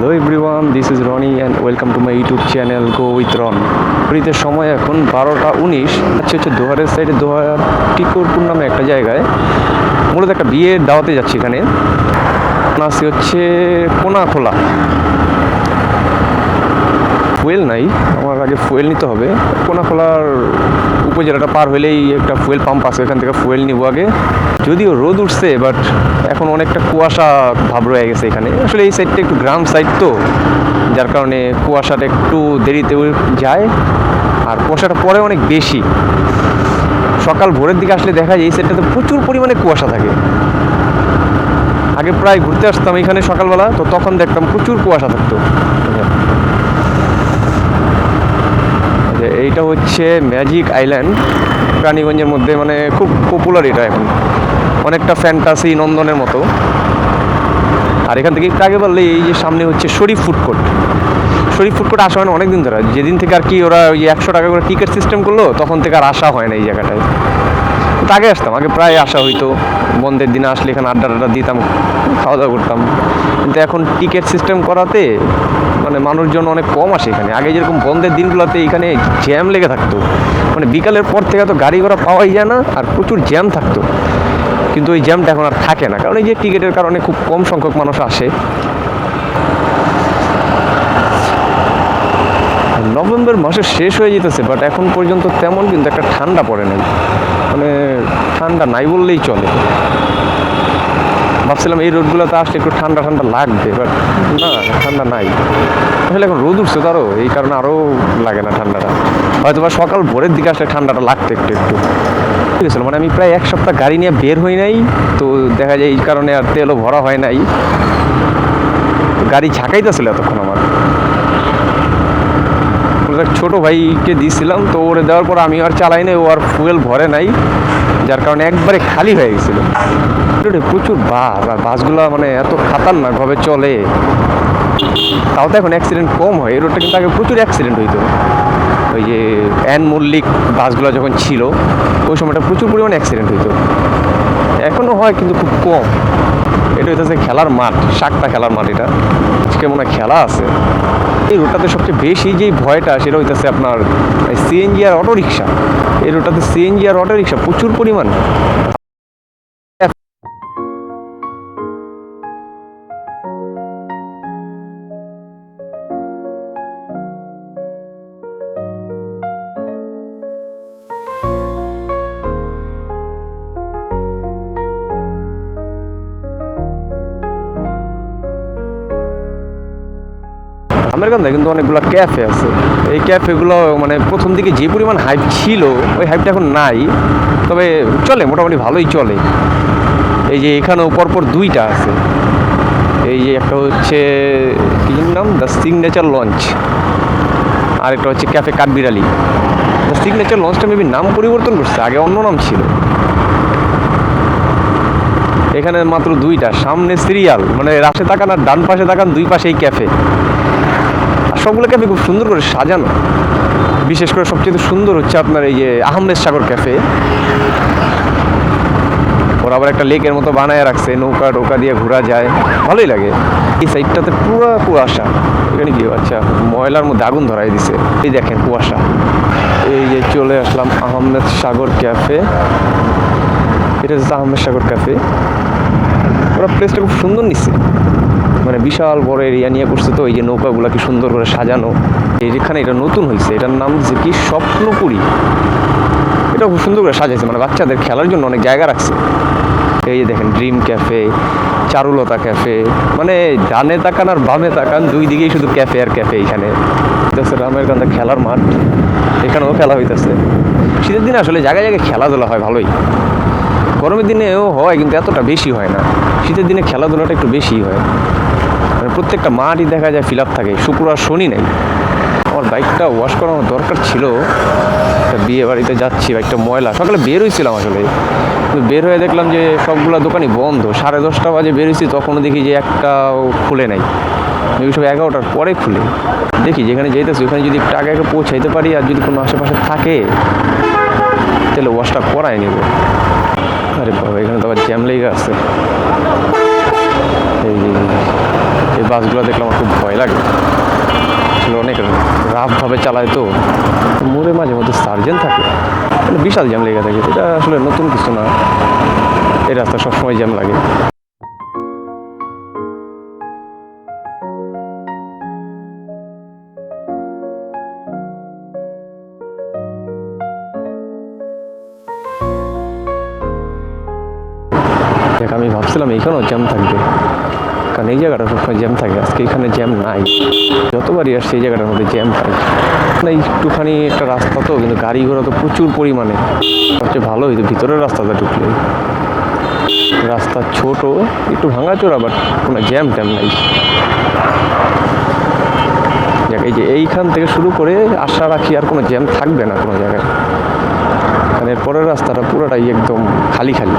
Hello everyone this is Roni and welcome to my YouTube channel go with Ron ঘড়িতে সময় এখন বারোটা উনিশ আচ্ছা হচ্ছে দোহারের সাইডে দোহার টিকুরপুর নামে একটা জায়গায়। মূলত একটা বিয়ের দাওয়াতে যাচ্ছি এখানে। আসি হচ্ছে কোনাখোলা। ফুয়েল নাই, আমার আগে ফুয়েল নিতে হবে। কোনাখোলার উপজেলাটা পার হলেই একটা ফুয়েল পাম্প আছে, এখান থেকে ফুয়েল নিব আগে। যদিও রোদ উঠছে বাট এখন অনেকটা কুয়াশা ভাব রয়ে গেছে এখানে। আসলে এই সাইডটা একটু গ্রাম সাইড তো, যার কারণে কুয়াশাটা একটু দেরিতে যায়। আর কুয়াশাটা পরে অনেক বেশি। সকাল ভোরের দিকে আসলে দেখা যায় এই সাইডটাতে প্রচুর পরিমাণে কুয়াশা থাকে। আগে প্রায় ঘুরতে আসতাম এখানে সকালবেলা, তো তখন দেখতাম প্রচুর কুয়াশা থাকতো। যে এইটা হচ্ছে ম্যাজিক আইল্যান্ড। প্রাণীগঞ্জের মধ্যে মানে খুব পপুলার এটা এখন। অনেকটা ফ্যান্টাসি নন্দনের মতো। আর এখান থেকে একটু আগে বললে এই যে সামনে হচ্ছে Sharif food court Sharif food court আসা হয় না অনেকদিন ধরে। যেদিন থেকে আর কি ওরা ওই একশো টাকা করে টিকিট সিস্টেম করল, তখন থেকে আর আসা হয় না এই জায়গাটায়। তো আগে আসতাম, আগে প্রায় আসা হইতো। বন্ধের দিনে আসলে এখানে আড্ডা টাড্ডা দিতাম খাওয়া দাওয়া করতাম। কিন্তু এখন টিকিট সিস্টেম করাতে মানে মানুষজন অনেক কম আসে এখানে। আগে যেরকম বন্ধের দিনগুলোতে এখানে জ্যাম লেগে থাকতো। মানে বিকালের পর থেকে তো গাড়ি ঘোড়া পাওয়াই যায় না, আর প্রচুর জ্যাম থাকতো। কিন্তু ওই জ্যামটা এখন আর থাকে না। কারণ এই যে টিকিটের কারণে খুব কম সংখ্যক মানুষ আসে। নভেম্বর মাসে শেষ হয়ে যেতেছে বাট এখন পর্যন্ত তেমন কিন্তু একটা ঠান্ডা পড়ে নাই। মানে ঠান্ডা নাই বললেই চলে। ভাবছিলাম এই রোদগুলোতে আসলে একটু ঠান্ডা ঠান্ডা লাগবে বাট না, ঠান্ডা নাই। আসলে এখন রোদ উঠছে তো এই কারণে আরও লাগে না ঠান্ডাটা। হয়তো বা সকাল ভোরের দিকে আসলে ঠান্ডাটা লাগতো একটু একটু। আছে মানে আমি প্রায় এক সপ্তাহ গাড়ি নিয়ে বের হই নাই, তো দেখা যায় এই কারণে আর তেলও ভরা হয় নাই। গাড়ি ঝাঁকাইতেছিল এতক্ষণ আমার। ছোটো ভাইকে দিয়েছিলাম তো ওরে দেওয়ার পর আমি আর চালাই নাই, ও আর ফুয়েল ভরে নাই। যার কারণে একবারে খালি হয়ে গেছিল। প্রচুর বাস, আর বাসগুলো মানে এত খাতারনাকভাবে চলে। তাও তো এখন অ্যাক্সিডেন্ট কম হয়, এই রোডটা কিন্তু আগে প্রচুর অ্যাক্সিডেন্ট হইতো। ওই যে অ্যান মল্লিক বাসগুলো যখন ছিল, ওই সময়টা প্রচুর পরিমাণে অ্যাক্সিডেন্ট হইতো। এখনও হয় কিন্তু খুব কম। এটা হইতেছে খেলার মাঠ শাকটা খেলার মাঠ এটা। আজকে মনে হয় খেলা আছে। এই রোডটাতে সবচেয়ে বেশি যেই ভয়টা, সেটা হইতেছে আপনার সিএনজি আর অটো রিক্সা এই রোডটাতে সিএনজি আর অটো রিক্সা প্রচুর পরিমাণ। আমেরিকানদের কিন্তু অনেকগুলো ক্যাফে আছে। এই ক্যাফেগুলো মানে প্রথম দিকে যে পরিমাণ হাইপ ছিল, ওই হাইপটা এখন নাই। তবে চলে, মোটামুটি ভালোই চলে। এই যে এখানেও পরপর দুইটা আছে। এই যে একটা হচ্ছে, কি নাম? দ্য সিগনেচার লঞ্চ আর একটা হচ্ছে ক্যাফে কাঠবিড়ালি দ্য সিগনেচার লঞ্চটা মেবি নাম পরিবর্তন করছে, আগে অন্য নাম ছিল। এখানে মাত্র দুইটা, সামনে সিরিয়াল মানে রাশে তাকান আর ডান পাশে তাকান দুই পাশেই ক্যাফে সবগুলো ক্যাফে খুব সুন্দর করে সাজানো। বিশেষ করে সবচেয়ে সুন্দর হচ্ছে আপনার এই যে আহমেদ সাগর ক্যাফে। ওরা আবার একটা লেকের মতো বানায় রাখছে, নৌকা টোকা দিয়ে ঘোরা যায়। ভালোই লাগে। এই সাইডটাতে পুরো কুয়াশা। এখানে কি আচ্ছা ময়লার মধ্যে আগুন ধরাই দিছে। এই দেখেন কুয়াশা। এই যে চলে আসলাম আহমেদ সাগর ক্যাফে। এটা হচ্ছে আহমেদ সাগর ক্যাফে। ওরা প্লেসটা খুব সুন্দর নিচ্ছে মানে বিশাল বড় এরিয়া নিয়ে করছে তো, এই যে নৌকাগুলো কি সুন্দর করে সাজানো। এখানে এটা নতুন হয়েছে এটার নাম যে কি স্বপ্নপুরি। এটা খুব সুন্দর করে সাজাইছে মানে বাচ্চাদের খেলার জন্য অনেক জায়গা রাখছে। এই যে দেখেন, ড্রিম ক্যাফে, চারুলতা ক্যাফে মানে ডানে তাকান আর বামে তাকান, দুই দিকেই শুধু ক্যাফে আর ক্যাফে এখানে রামের কান্দা খেলার মাঠ, এখানেও খেলা হইতেছে। শীতের দিনে আসলে জায়গায় জায়গায় খেলাধুলা হয় ভালোই। গরমের দিনেও হয়, কিন্তু এতটা বেশি হয় না। শীতের দিনে খেলাধুলাটা একটু বেশি হয়। মানে প্রত্যেকটা মাঠই দেখা যায় ফিল আপ থাকে। শুক্র আর শনি নেই। আমার বাইকটা ওয়াশ করানোর দরকার ছিল। একটা বিয়ে বাড়িতে যাচ্ছি বাইকটা ময়লা। সকালে বের হয়েছিলাম আসলে বের হয়ে দেখলাম যে সবগুলো দোকানই বন্ধ। সাড়ে দশটা বাজে বেরোইছি, তখনও দেখি যে একটাও খুলে নাই। এগুলো সব এগারোটার পরে খুলে। দেখি যেখানে যেতেছি ওখানে যদি একটু আগে আগে পৌঁছাইতে পারি আর যদি কোনো আশেপাশে থাকে, তাহলে ওয়াশটা করাই নেব। আরে বাবা, এখানে তো আবার জ্যাম লেগে আছে। এই এই বাসগুলো দেখলে আমার খুব ভয় লাগে। আসলে অনেক রাফভাবে চালায় তো। মোড়ে মাঝে মধ্যে সার্জেন থাকে। মানে বিশাল জ্যাম লেগে থাকে। এটা আসলে নতুন কিছু না। এই রাস্তা সবসময় জ্যাম লাগে। আমি ভাবছিলাম এইখানেও জ্যাম থাকবে। কারণ এই জায়গাটা সবসময় জ্যাম থাকে। আজকে এখানে জ্যাম নাই। যতবারই আসছে এই জায়গাটার মধ্যে জ্যাম থাকে। না একটুখানি একটা রাস্তা তো, কিন্তু গাড়ি ঘোড়া তো প্রচুর পরিমাণে। সবচেয়ে ভালো হইতো ভিতরের রাস্তাটা ঢুকলে। রাস্তা ছোট, একটু ভাঙাচোরা বাট কোনো জ্যাম ট্যাম নাই। এই যে এইখান থেকে শুরু করে আশা রাখি আর কোনো জ্যাম থাকবে না কোনো জায়গায়। এর পরের রাস্তাটা পুরোটাই একদম খালি খালি।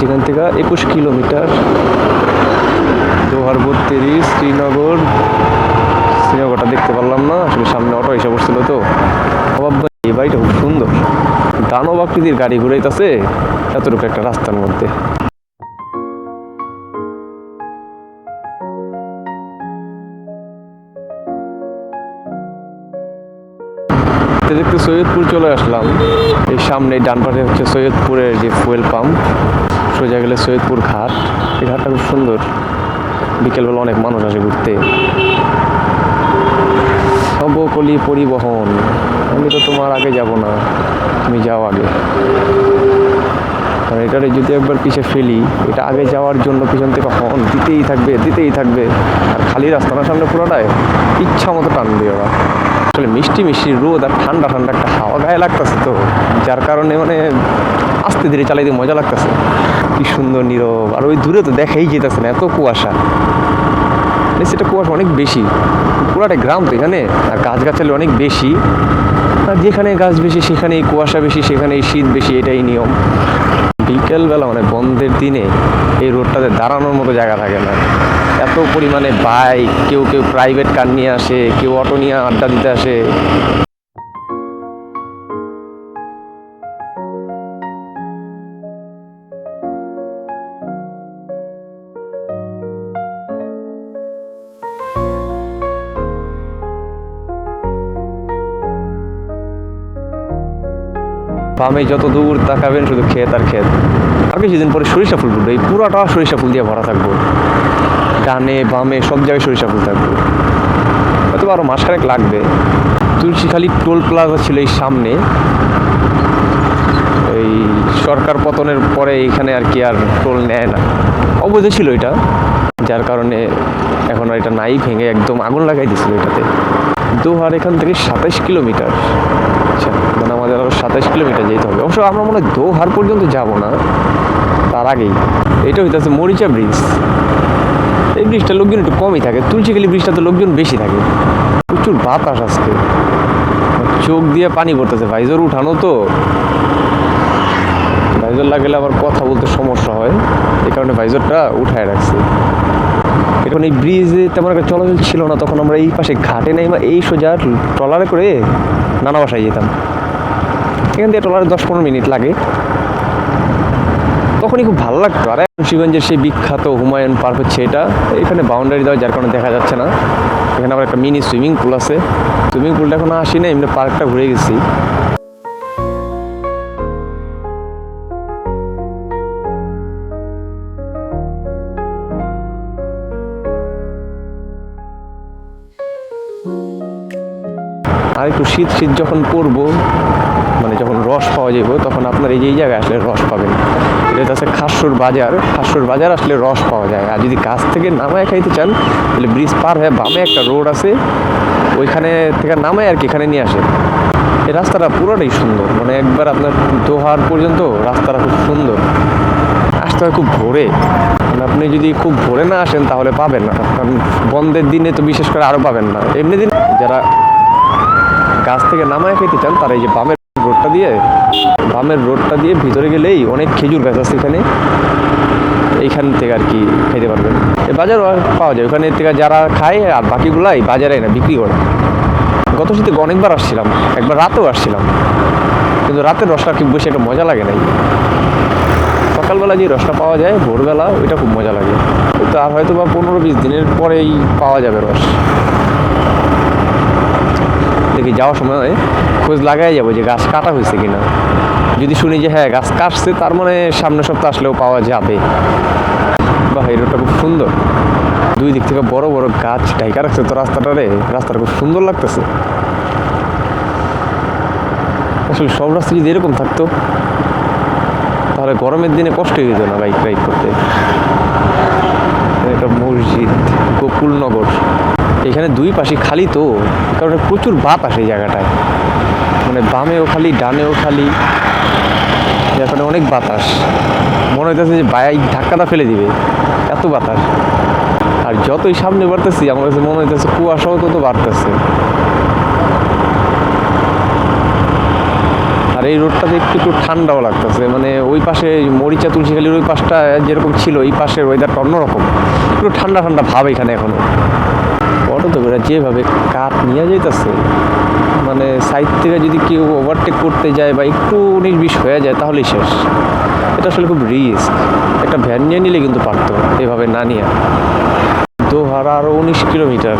যেখান থেকে একুশ কিলোমিটার দোহার বত্রিশ, শ্রীনগর। শ্রীনগরটা দেখতে পারলাম না, আসলে সামনে অটো এসে পড়ছিল তো। এই বাড়িটা খুব সুন্দর। দানব আকৃতির গাড়ি ঘুরাইতেছে এতটুকু একটা রাস্তার মধ্যে। দেখতে সৈয়দপুর চলে আসলাম। এই সামনে ডান পাশে হচ্ছে সৈয়দপুরের যে ফুয়েল পাম্প, সোজা গেলে সৈয়দপুর ঘাট। এই ঘাটটা খুব সুন্দর। বিকেলবেলা অনেক মানুষ আসে ঘুরতে। নবকলি পরিবহন, আমি তো তোমার আগে যাব না, তুমি যাও আগে। কারণ এটারে যদি একবার পিছে ফেলি, এটা আগে যাওয়ার জন্য পিছন থেকে হর্ন দিতেই থাকবে দিতেই থাকবে। আর খালি রাস্তা না সামনে পুরোটায় ইচ্ছা মতো টানবে ওরা আসলে মিষ্টি মিষ্টি রোদ আর ঠান্ডা ঠান্ডা একটা হাওয়া গায়ে লাগতেছে তো, যার কারণে মানে আস্তে ধীরে চালাইতে মজা লাগতেছে। কি সুন্দর নীরব। আর ওই দূরে তো দেখাই যেতেছে না, এত কুয়াশা। সেটা কুয়াশা অনেক বেশি। পুরাটা গ্রাম তো এখানে, আর গাছগাছালি অনেক বেশি। আর যেখানে গাছ বেশি, সেখানেই কুয়াশা বেশি, সেখানেই শীত বেশি, এটাই নিয়ম। বিকেলবেলা মানে বন্ধের দিনে এই রোডটাতে দাঁড়ানোর মতো জায়গা থাকে না। এত পরিমাণে বাইক কেউ কেউ প্রাইভেট কার নিয়ে আসে, কেউ অটো নিয়ে আড্ডা দিতে আসে। বামে যত দূর তাকাবেন, শুধু ক্ষেত আর ক্ষেত। আর কিছুদিন পরে সরিষা ফুল ফুটবে। এই পুরাটা সরিষা ফুল দিয়ে ভরা থাকব। ডানে, বামে, সব জায়গায় সরিষা ফুল থাকবে। হয়তো আরও মাসখানেক লাগবে। তুলসীখালি টোল প্লাজা ছিল এই সামনে। এই সরকার পতনের পরে এইখানে আর কি আর টোল নেয় না। অবৈধ ছিল এটা। যার কারণে এখন আর এটা নাই ভেঙে একদম আগুন লাগাই দিছিল এটাতে। দোহার এখান থেকে সাতাইশ কিলোমিটার। আচ্ছা। সাতাইশ কিলোমিটার যেতে হবে। অবশ্য আমরা মনে হয় দোহার পর্যন্ত যাব না, তার আগেই। এটা হইতেছে মরিচা ব্রিজ এই ব্রিজটা লোকজন একটু কমই থাকে। তুলসীখালি ব্রিজটাতে লোকজন বেশি থাকে। প্রচুর বাতাস আজকে। চোখ দিয়ে পানি পড়তেছে। ভাইজর উঠানো তো। ভাইজর লাগলে আবার কথা বলতে সমস্যা হয়। এই কারণে ভাইজরটা উঠায় রাখছি। এখন এই ব্রিজে তেমন একটা চলাচল ছিল না। তখন আমরা এই পাশে ঘাটে নেই বা এই সোজা ট্রলারে করে নানা বাসায় যেতাম। এখান থেকে ট্রলারে দশ পনেরো মিনিট লাগে। তখনই খুব ভালো লাগতো। আর, মুন্সিগঞ্জের সেই বিখ্যাত হুমায়ুন পার্ক হচ্ছে এটা। এখানে বাউন্ডারি দেওয়া, যার কারণে দেখা যাচ্ছে না। এখানে আবার একটা মিনি সুইমিং পুল আছে। সুইমিং পুলটা এখন আসি না এমনি পার্কটা ঘুরে গেছি। আর একটু শীত শীত যখন পড়ব মানে যখন রস পাওয়া যাবে তখন আপনার এই যে এই জায়গায় আসলে রস পাবেন। এটা হচ্ছে খাসুর বাজার। খাসুর বাজার আসলে রস পাওয়া যায়। আর যদি গাছ থেকে নামায় খাইতে চান, তাহলে ব্রিজ পার হয়ে বামে একটা রোড আছে, ওইখানে থেকে নামায় আর কি এখানে নিয়ে আসে এই রাস্তাটা পুরোটাই সুন্দর। মানে একবার আপনার দোহার পর্যন্ত রাস্তাটা খুব সুন্দর। আসতে হয় খুব ভোরে। মানে আপনি যদি খুব ভোরে না আসেন, তাহলে পাবেন না। কারণ বন্ধের দিনে তো বিশেষ করে আরও পাবেন না। এমনি দিন যারা গাছ থেকে নামায় খেতে চান, তারা এই যে বামের রোডটা দিয়ে, বামের রোডটা দিয়ে ভিতরে গেলেই অনেক খেজুর গাছ আছে এখানে। এইখান থেকে আর কি খেতে পারবেন। বাজার পাওয়া যায়, ওখানে থেকে যারা খায় আর বাকিগুলাই বাজারে না, বিক্রি করে গত শীতে অনেকবার আসছিলাম, একবার রাতেও আসছিলাম। কিন্তু রাতের রসটা কি বেশি একটা মজা লাগে নাই? সকালবেলা যে রসটা পাওয়া যায়, ভোরবেলা ওইটা খুব মজা লাগে। তো আর হয়তো বা পনেরো বিশ দিনের পরেই পাওয়া যাবে রস। দেখি যাওয়ার সময় খোঁজ লাগাই যাব যে গাছ কাটা হয়েছে কিনা। যদি শুনি যে হ্যাঁ গাছ কাটছে, তার মানে সামনের সপ্তাহ আসলেও পাওয়া যাবে। বা এই রোডটা খুব সুন্দর। দুই দিক থেকে বড় বড় গাছ ঢাইকা রাখছে তো রাস্তাটা রে। রাস্তাটা খুব সুন্দর লাগতেছে। আসলে সব রাস্তা যদি এরকম থাকতো, তাহলে গরমের দিনে কষ্ট হয়ে যেত না বাইক রাইড করতে। একটা মসজিদ, গোকুলনগর। এখানে দুই পাশে খালি তো, কারণ প্রচুর বাতাস এই জায়গাটায়। মানে বামেও খালি, ডানেও খালি। এখানে অনেক বাতাস। মনে হইতেছে যে বাইক ধাক্কাটা ফেলে দিবে। এত বাতাস। আর যতই সামনে বাড়তেছি, আমার কাছে মনে হইতেছে কুয়াশাও তত বাড়তেছে। আর এই রোডটাতে একটু একটু ঠান্ডাও লাগতেছে। মানে ওই পাশে মরিচা তুলসীখালির ওই পাশটা যেরকম ছিল, এই পাশের ওয়েদারটা অন্যরকম। একটু ঠান্ডা ঠান্ডা ভাব এখানে এখনও। অটো তো যেভাবে কাঠ নিয়ে যাইতেছে মানে সাইড থেকে যদি কেউ ওভারটেক করতে যায় বা একটু বিশ হয়ে যায় তাহলেই শেষ। এটা আসলে খুব রিস্ক একটা ভ্যান নিয়ে নিলে কিন্তু পারতো এভাবে না নিয়ে। দোহার আরও উনিশ কিলোমিটার